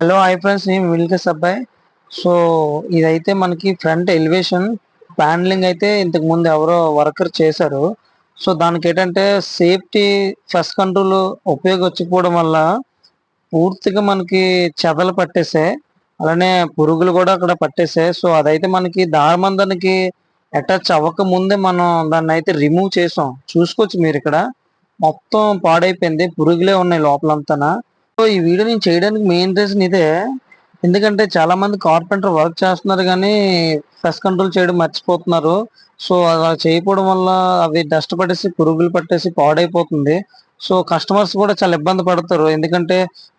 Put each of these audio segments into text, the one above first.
Hello hi friends నేను విల్కస్ అబ్బాయి. So ఇదైతే మనకి ఫ్రంట్ ఎలివేషన్ ప్యానలింగ్ అయితే ఇంతకు ముందు ఎవరో వర్కర్ చేశారు. సో దానికి ఏంటంటే సేఫ్టీ ఫస్ట్ కంట్రోల్ ఉపయోగించకపోవడం వల్ల పూర్తిగా మనకి చెదలు పట్టేసాయి అలానే పురుగులు కూడా అక్కడ పట్టేసాయి సో అదైతే మనకి దారమందానికి అటాచ్ అవ్వక ముందే మనం దాన్ని అయితే రిమూవ్ చేసాం. చూసుకోవచ్చు మీరు ఇక్కడ. మొత్తం పాడైపోయింది. పురుగులే ఉన్నాయి లోపలంతా ఈ వీడియో నేను చేయడానికి మెయిన్ రీజన్ ఇదే. ఎందుకంటే చాలా మంది కార్పెంటర్ వర్క్ చేస్తున్నారు కానీ పెస్ట్ కంట్రోల్ చేయడం మర్చిపోతున్నారు. సో అలా చేయకపోవడం వల్ల అవి డస్ట్ పట్టేసి పురుగులు పట్టేసి పాడైపోతుంది. సో కస్టమర్స్ కూడా చాలా ఇబ్బంది పడతారు. ఎందుకంటే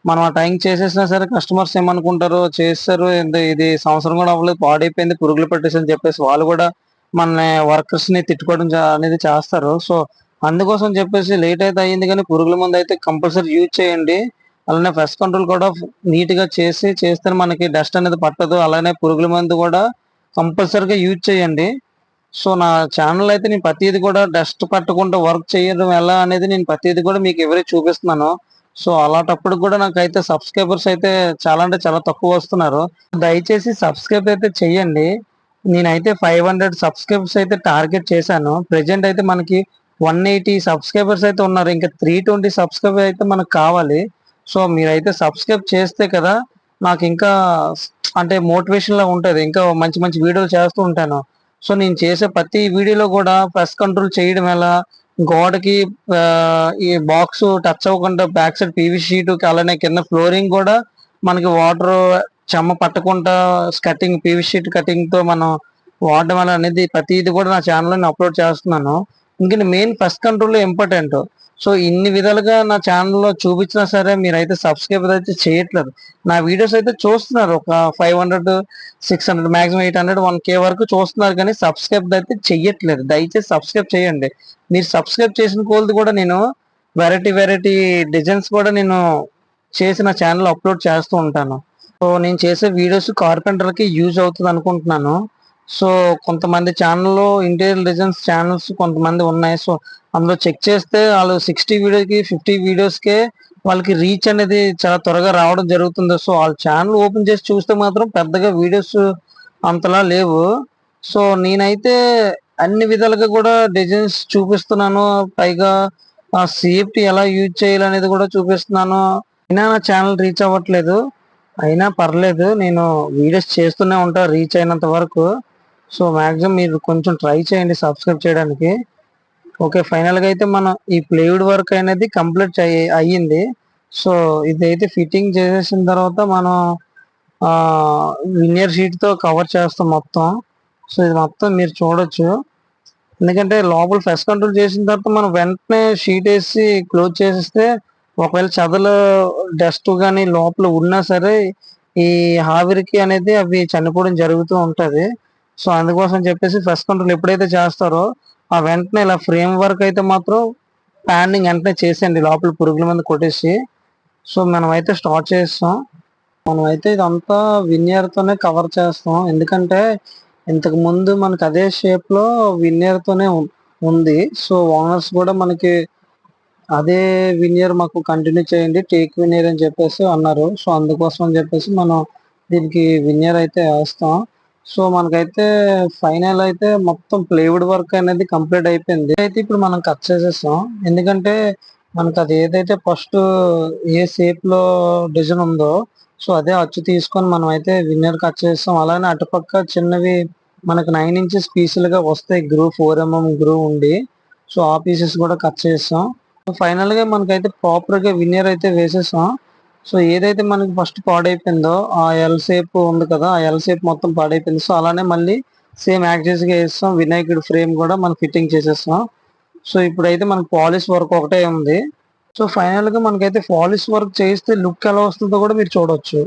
మనం ఆ టైం చేసేసినా సరే కస్టమర్స్ ఏమనుకుంటారు చేస్తారు ఇది సంవత్సరం కూడా అవ్వలేదు పాడైపోయింది పురుగులు పట్టేసి అని చెప్పేసి వాళ్ళు కూడా మన వర్కర్స్ని తిట్టుకోవడం అనేది చేస్తారు. సో అందుకోసం చెప్పేసి లేట్ అయితే అయ్యింది కానీ పురుగుల మందు అయితే కంపల్సరీ యూజ్ చేయండి. అలానే పెస్ట్ కంట్రోల్ కూడా నీట్గా చేసి చేస్తే మనకి డస్ట్ అనేది పట్టదు. అలానే పురుగుల మందు కూడా కంపల్సరీగా యూజ్ చేయండి. సో నా ఛానల్ అయితే నేను ప్రతిది కూడా డస్ట్ పట్టకుండా వర్క్ చేయడం ఎలా అనేది నేను ప్రతిది కూడా మీకు ఎవరి చూపిస్తున్నాను. సో అలాంటప్పుడు కూడా నాకైతే సబ్స్క్రైబర్స్ అయితే చాలా అంటే చాలా తక్కువ వస్తున్నారు. దయచేసి సబ్స్క్రైబ్ అయితే చెయ్యండి నేనైతే ఫైవ్ హండ్రెడ్ సబ్స్క్రైబర్స్ అయితే టార్గెట్ చేశాను. ప్రెజెంట్ అయితే మనకి వన్ ఎయిటీ సబ్స్క్రైబర్స్ అయితే ఉన్నారు. ఇంకా త్రీ ట్వంటీ సబ్స్క్రైబర్ అయితే మనకు కావాలి. సో మీరైతే సబ్స్క్రైబ్ చేస్తే కదా నాకు ఇంకా అంటే మోటివేషన్లో ఉంటుంది. ఇంకా మంచి మంచి వీడియోలు చేస్తూ ఉంటాను. సో నేను చేసే ప్రతి వీడియోలో కూడా ప్రెస్ కంట్రోల్ చేయడం ఎలా? గోడకి ఈ బాక్స్ టచ్ అవ్వకుండా బ్యాక్ సైడ్ పీవీ షీట్ అలానే కింద ఫ్లోరింగ్ కూడా మనకి వాటర్ చెమ్మ పట్టకుండా కటింగ్ పీవీ షీట్ కటింగ్తో మనం వాడడం వల్ల అనేది ప్రతిది కూడా నా ఛానల్లో నేను అప్లోడ్ చేస్తున్నాను. ఇంకా main first control important so ఇన్ని విధాలుగా నా ఛానల్లో చూపించినా సరే మీరైతే సబ్స్క్రైబ్ అయితే చేయట్లేదు. నా వీడియోస్ అయితే చూస్తున్నారు. ఒక five hundred six hundred maximum eight hundred one K వరకు చూస్తున్నారు కానీ సబ్స్క్రైబ్ అయితే చెయ్యట్లేదు. దయచేసి సబ్స్క్రైబ్ చేయండి. మీరు సబ్స్క్రైబ్ చేసిన కోల్ది కూడా నేను వెరైటీ వెరైటీ డిజైన్స్ కూడా నేను చేసిన ఛానల్ అప్లోడ్ చేస్తూ ఉంటాను. సో నేను చేసే వీడియోస్ కార్పెంటర్కి యూజ్ అవుతుంది అనుకుంటున్నాను. సో కొంతమంది ఛానల్లో ఇంటీరియర్ డిజైన్స్ ఛానల్స్ కొంతమంది ఉన్నాయి. సో అందులో చెక్ చేస్తే వాళ్ళు సిక్స్టీ వీడియోకి ఫిఫ్టీ వీడియోస్కే వాళ్ళకి రీచ్ అనేది చాలా త్వరగా రావడం జరుగుతుంది. సో వాళ్ళ ఛానల్ ఓపెన్ చేసి చూస్తే మాత్రం పెద్దగా వీడియోస్ అంతలా లేవు. సో నేనైతే అన్ని విధాలుగా కూడా డిజైన్స్ చూపిస్తున్నాను. పైగా ఆ సేఫ్టీ ఎలా యూజ్ చేయాలనేది కూడా చూపిస్తున్నాను. అయినా నా ఛానల్ రీచ్ అవ్వట్లేదు. అయినా పర్లేదు. నేను వీడియోస్ చేస్తూనే ఉంటా రీచ్ అయినంత వరకు. సో మాక్సిమం మీరు కొంచెం ట్రై చేయండి సబ్స్క్రైబ్ చేయడానికి. ఓకే ఫైనల్గా అయితే మనం ఈ ప్లేవుడ్ వర్క్ అనేది కంప్లీట్ అయ్యింది. సో ఇదైతే ఫిట్టింగ్ చేసేసిన తర్వాత మనం వినియర్ షీట్తో కవర్ చేస్తాం మొత్తం. సో ఇది మొత్తం మీరు చూడొచ్చు. ఎందుకంటే లోపల ఫెస్ట్ కంట్రోల్ చేసిన తర్వాత మనం వెంటనే షీట్ వేసి క్లోజ్ చేసేస్తే ఒకవేళ చదలు డస్ట్ కానీ లోపల ఉన్నా సరే ఈ ఆవిరికి అనేది అవి చనిపోవడం జరుగుతూ ఉంటుంది. సో అందుకోసం చెప్పేసి ఫస్ట్ కంట్రోల్ ఎప్పుడైతే చేస్తారో ఆ వెంటనే ఇలా ఫ్రేమ్ వర్క్ అయితే మాత్రం ప్యానింగ్ వెంటనే చేసేయండి లోపల పురుగుల మీద కొట్టేసి. సో మనం అయితే స్టార్ట్ చేస్తాం. మనం అయితే ఇదంతా వినియర్ కవర్ చేస్తాం. ఎందుకంటే ఇంతకు ముందు మనకి అదే షేప్లో లో ఉం- ఉంది. సో ఓనర్స్ కూడా మనకి అదే వినియర్ మాకు కంటిన్యూ చేయండి టేక్ వినియర్ అని చెప్పేసి అన్నారు. సో అందుకోసం అని చెప్పేసి మనం దీనికి వినియర్ అయితే వేస్తాం. సో మనకైతే ఫైనల్ అయితే మొత్తం ప్లేవుడ్ వర్క్ అనేది కంప్లీట్ అయిపోయింది. అయితే ఇప్పుడు మనం కట్ చేసేస్తాం ఎందుకంటే మనకు అది ఏదైతే ఫస్ట్ ఏ షేప్లో డిజైన్ ఉందో సో అదే అచ్చు తీసుకొని మనం అయితే విన్నర్ కట్ చేస్తాం అలానే అటుపక్క చిన్నవి మనకు నైన్ ఇంచెస్ పీసులుగా వస్తాయి. గ్రూ ఫోర్ ఎంఎం గ్రూ ఉండి. సో ఆ పీసెస్ కూడా కట్ చేస్తాం ఫైనల్గా మనకైతే ప్రాపర్గా విన్నర్ అయితే వేసేసాం. సో ఏదైతే మనకి ఫస్ట్ పాడైపోయిందో ఆ ఎల్ షేప్ ఉంది కదా ఆ ఎల్ షేప్ మొత్తం పాడైపోయింది. సో అలానే మళ్ళీ సేమ్ యాక్సెస్గా వేస్తాం వినాయకుడి ఫ్రేమ్ కూడా మనం ఫిట్టింగ్ చేసేస్తాం సో ఇప్పుడైతే మనకి పాలిష్ వర్క్ ఒకటే ఉంది. సో ఫైనల్గా మనకైతే పాలిష్ వర్క్ చేస్తే లుక్ ఎలా వస్తుందో కూడా మీరు చూడవచ్చు